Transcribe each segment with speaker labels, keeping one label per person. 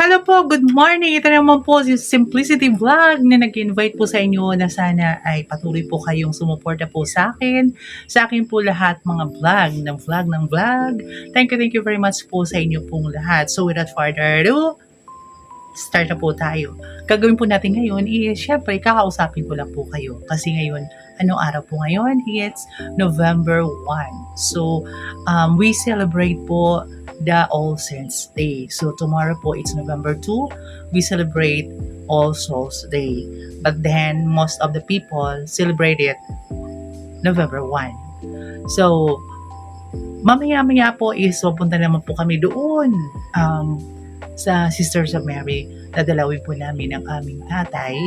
Speaker 1: Hello po, good morning. Ito naman po si Simplicity Vlog na nag-invite po sa inyo na sana ay patuloy po kayong sumuporta po sa akin. Sa akin po lahat mga vlog, ng vlog, ng vlog. Thank you, thank you very much po sa inyo pong lahat. So without further ado, start na po tayo. Gagawin po natin ngayon is, syempre, kakausapin ko lang po kayo. Kasi ngayon, anong araw po ngayon? It's November 1. So, um, we celebrate po the All Saints Day. So, tomorrow po, it's November 2. We celebrate All Souls Day. But then, most of the people celebrate it November 1. So, mamaya-maya po is pupunta naman po kami doon um, sa Sisters of Mary. Dadalawin po namin ang aming tatay,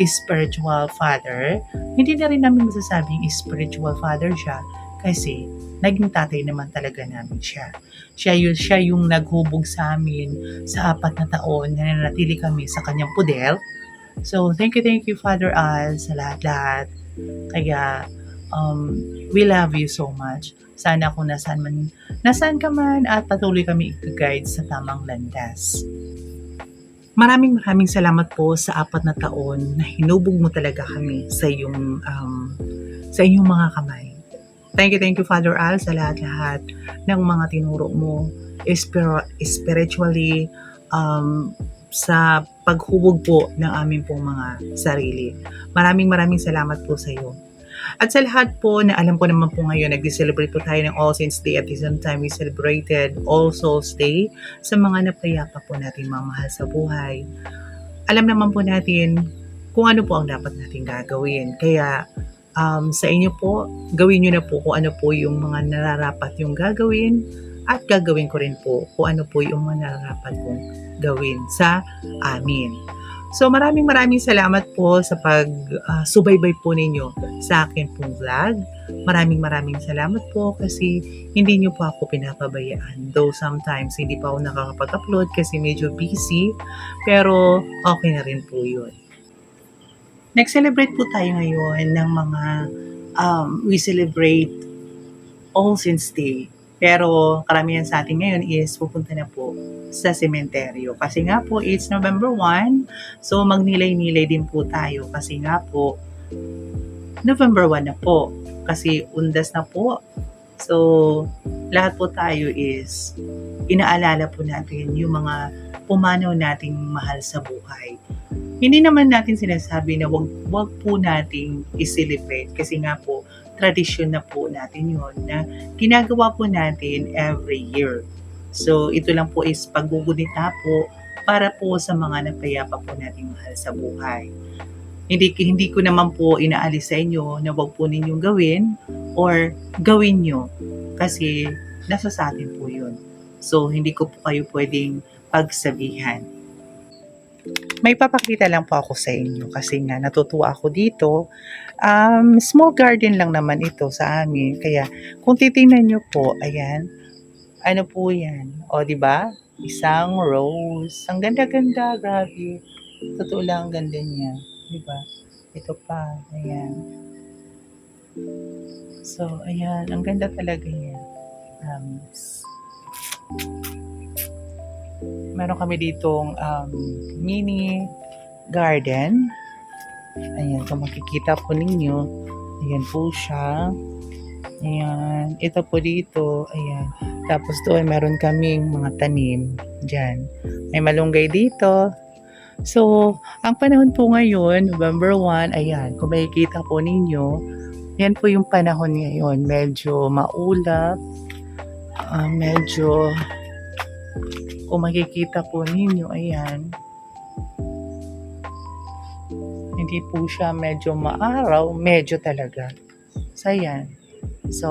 Speaker 1: spiritual father. Hindi na rin namin masasabing spiritual father siya kasi naging tatay naman talaga namin siya. Siya yung, siya yung naghubog sa amin sa apat na taon na nanatili kami sa kanyang pudel. So, thank you, thank you, Father Al, sa lahat-lahat. Kaya, um, we love you so much. Sana kung nasaan man, nasaan ka man at patuloy kami i-guide sa tamang landas. Maraming maraming salamat po sa apat na taon na hinubog mo talaga kami sa iyong um, sa inyong mga kamay. Thank you, thank you Father Al sa lahat-lahat ng mga tinuro mo espir- spiritually um, sa paghubog po ng aming pong mga sarili. Maraming maraming salamat po sa iyo. At sa lahat po na alam ko naman po ngayon, nag-celebrate po tayo ng All Saints Day at the same time we celebrated All Souls Day sa mga napayapa po natin mga mahal sa buhay. Alam naman po natin kung ano po ang dapat natin gagawin. Kaya um, sa inyo po, gawin nyo na po kung ano po yung mga nararapat yung gagawin at gagawin ko rin po kung ano po yung mga nararapat kong gawin sa amin. So maraming maraming salamat po sa pag-subaybay po ninyo sa akin pong vlog. Maraming maraming salamat po kasi hindi nyo po ako pinapabayaan. Though sometimes hindi pa ako nakakapag-upload kasi medyo busy. Pero okay na rin po yun. Nag-celebrate po tayo ngayon ng mga um, we celebrate All Saints Day. Pero karamihan sa atin ngayon is pupunta na po sa sementeryo. Kasi nga po, it's November 1. So, magnilay-nilay din po tayo. Kasi nga po, November 1 na po. Kasi undas na po. So, lahat po tayo is inaalala po natin yung mga pumanaw nating mahal sa buhay. Hindi naman natin sinasabi na wag, wag po nating i-celebrate kasi nga po, tradisyon na po natin yon na ginagawa po natin every year. So, ito lang po is paggugunita po para po sa mga napayapa po nating mahal sa buhay. Hindi, hindi ko naman po inaalis sa inyo na wag po ninyong gawin or gawin nyo kasi nasa sa atin po yun. So, hindi ko po kayo pwedeng pagsabihan. May papakita lang po ako sa inyo kasi nga natutuwa ako dito. Um, small garden lang naman ito sa amin. Kaya kung titingnan nyo po, ayan, ano po yan? O, di ba? Isang rose. Ang ganda-ganda, grabe. Totoo lang ang ganda niya. Di ba? Ito pa, ayan. So, ayan, ang ganda talaga niya. Promise. Meron kami ditong um, mini garden. Ayan, kung makikita po ninyo, ayan po siya. Ayan, ito po dito, ayan. Tapos doon, meron kaming mga tanim dyan. May malunggay dito. So, ang panahon po ngayon, November 1, ayan, kung makikita po ninyo, yan po yung panahon ngayon. Medyo maulap, ah, medyo, kung makikita po ninyo, ayan, hindi po siya medyo maaraw, medyo talaga. So, ayan. So,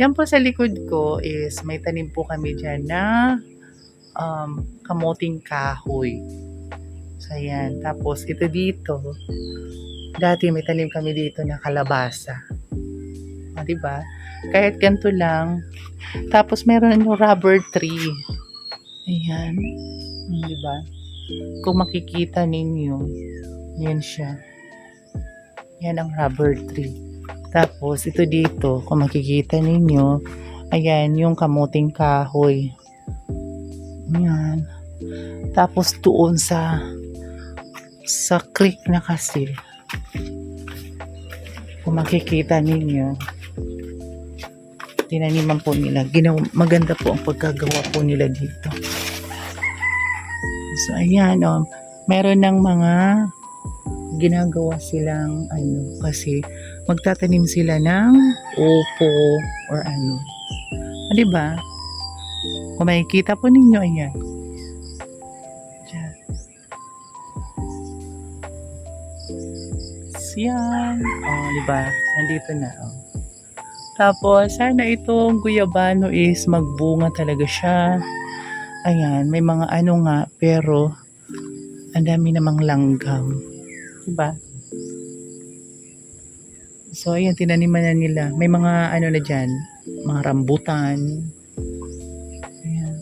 Speaker 1: yan po sa likod ko is may tanim po kami dyan na um, kamuting kahoy. So, ayan. Tapos, ito dito, dati may tanim kami dito na kalabasa. O, diba? Kahit ganito lang. Tapos, meron yung rubber tree. Ayan. Hmm, diba? Kung makikita ninyo, yan siya. Yan ang rubber tree. Tapos, ito dito, kung makikita ninyo, ayan, yung kamuting kahoy. Ayan. Tapos doon sa sa creek na kasi kung makikita ninyo tinaniman po nila. Ginaw, maganda po ang pagkagawa po nila dito. So, ayan, oh, meron ng mga ginagawa silang ano, kasi magtatanim sila ng upo or ano. Ah, di ba? Kung makikita po ninyo, ayan. Diyan. Yan. Oh, di ba? Nandito na, oh. Tapos, sana itong guyabano is magbunga talaga siya. Ayan, may mga ano nga, pero ang dami namang langgam. Diba? So, ayan, tinaniman na nila. May mga ano na dyan, mga rambutan. Ayan.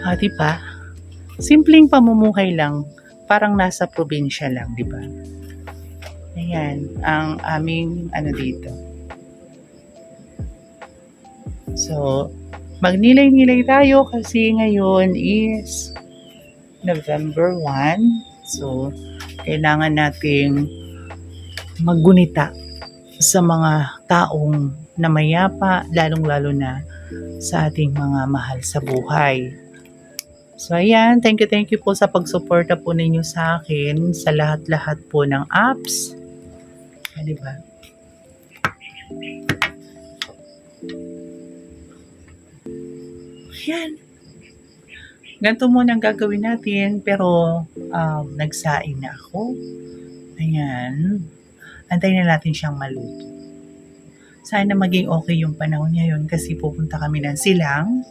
Speaker 1: Ah, di ba? Simpleng pamumuhay lang, parang nasa probinsya lang, di ba? Ayan, ang aming ano dito. So, magnilay-nilay tayo kasi ngayon is November 1. So, kailangan nating maggunita sa mga taong namayapa, lalong-lalo na sa ating mga mahal sa buhay. So ayan, thank you, thank you po sa pagsuporta po ninyo sa akin sa lahat-lahat po ng apps. Di ba? Ayan. Ganito muna ang gagawin natin, pero um, nagsaing na ako. Ayan. Antayin na natin siyang maluto. Sana maging okay yung panahon ngayon kasi pupunta kami ng Silang.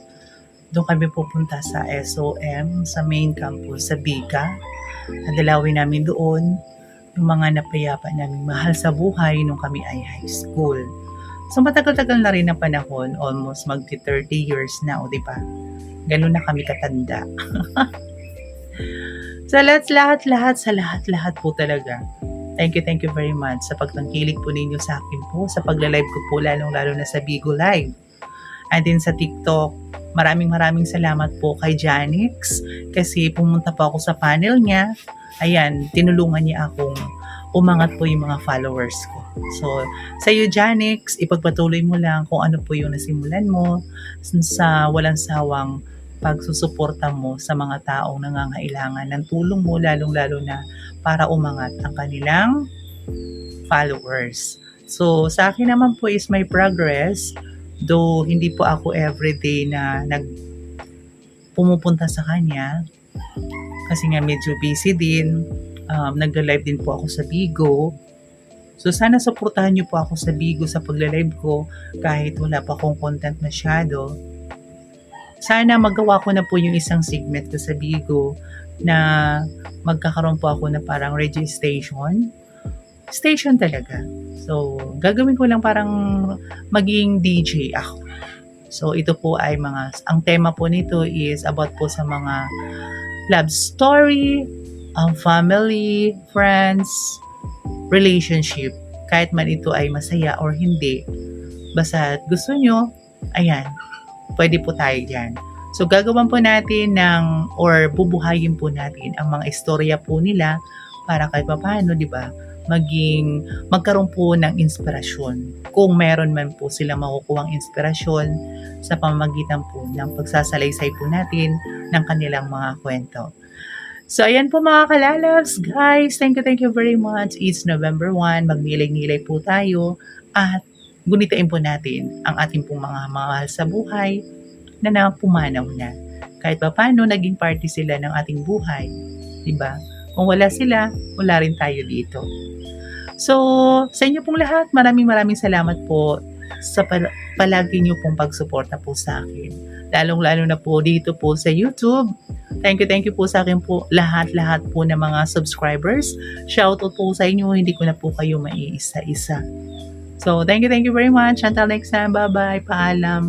Speaker 1: Doon kami pupunta sa SOM, sa main campus, sa Biga. Nadalawin namin doon yung mga napayapa namin mahal sa buhay nung kami ay high school. So matagal-tagal na rin ang panahon, almost magti 30 years na, o di ba? Ganun na kami katanda. sa lahat-lahat-lahat, sa lahat-lahat po talaga. Thank you, thank you very much sa pagtangkilik po ninyo sa akin po, sa pagla-live ko po, lalong-lalo na sa Bigo Live. And din sa TikTok, maraming maraming salamat po kay Janix kasi pumunta po ako sa panel niya. Ayan, tinulungan niya akong umangat po yung mga followers ko. So, sa iyo, Janix, ipagpatuloy mo lang kung ano po yung nasimulan mo sa walang sawang pagsusuporta mo sa mga taong nangangailangan ng tulong mo, lalong-lalo na para umangat ang kanilang followers. So, sa akin naman po is my progress, though hindi po ako everyday na nag pumupunta sa kanya, kasi nga medyo busy din, um, nagla-live din po ako sa Bigo. So sana suportahan niyo po ako sa Bigo sa pagla-live ko kahit wala pa akong content masyado. Sana magawa ko na po yung isang segment ko sa Bigo na magkakaroon po ako na parang registration. Station talaga. So, gagawin ko lang parang maging DJ ako. So, ito po ay mga, ang tema po nito is about po sa mga love story, ang family, friends, relationship. Kahit man ito ay masaya or hindi. Basta gusto nyo, ayan, pwede po tayo dyan. So, gagawan po natin ng, or bubuhayin po natin ang mga istorya po nila para kahit paano, di ba, maging, magkaroon po ng inspirasyon. Kung meron man po sila makukuhang inspirasyon sa pamamagitan po ng pagsasalaysay po natin ng kanilang mga kwento. So, ayan po mga kalalabs, guys. Thank you, thank you very much. It's November 1. Magnilay-nilay po tayo at gunitain po natin ang ating pong mga mahal sa buhay na napumanaw na. Kahit pa paano, naging party sila ng ating buhay. Diba? Kung wala sila, wala rin tayo dito. So, sa inyo pong lahat, maraming maraming salamat po sa pal- palagi niyo pong pagsuporta po sa akin. Lalong-lalo na po dito po sa YouTube. Thank you, thank you po sa akin po lahat-lahat po ng mga subscribers. Shoutout po sa inyo, hindi ko na po kayo maiisa-isa. So, thank you, thank you very much. Until next time, bye-bye. Paalam.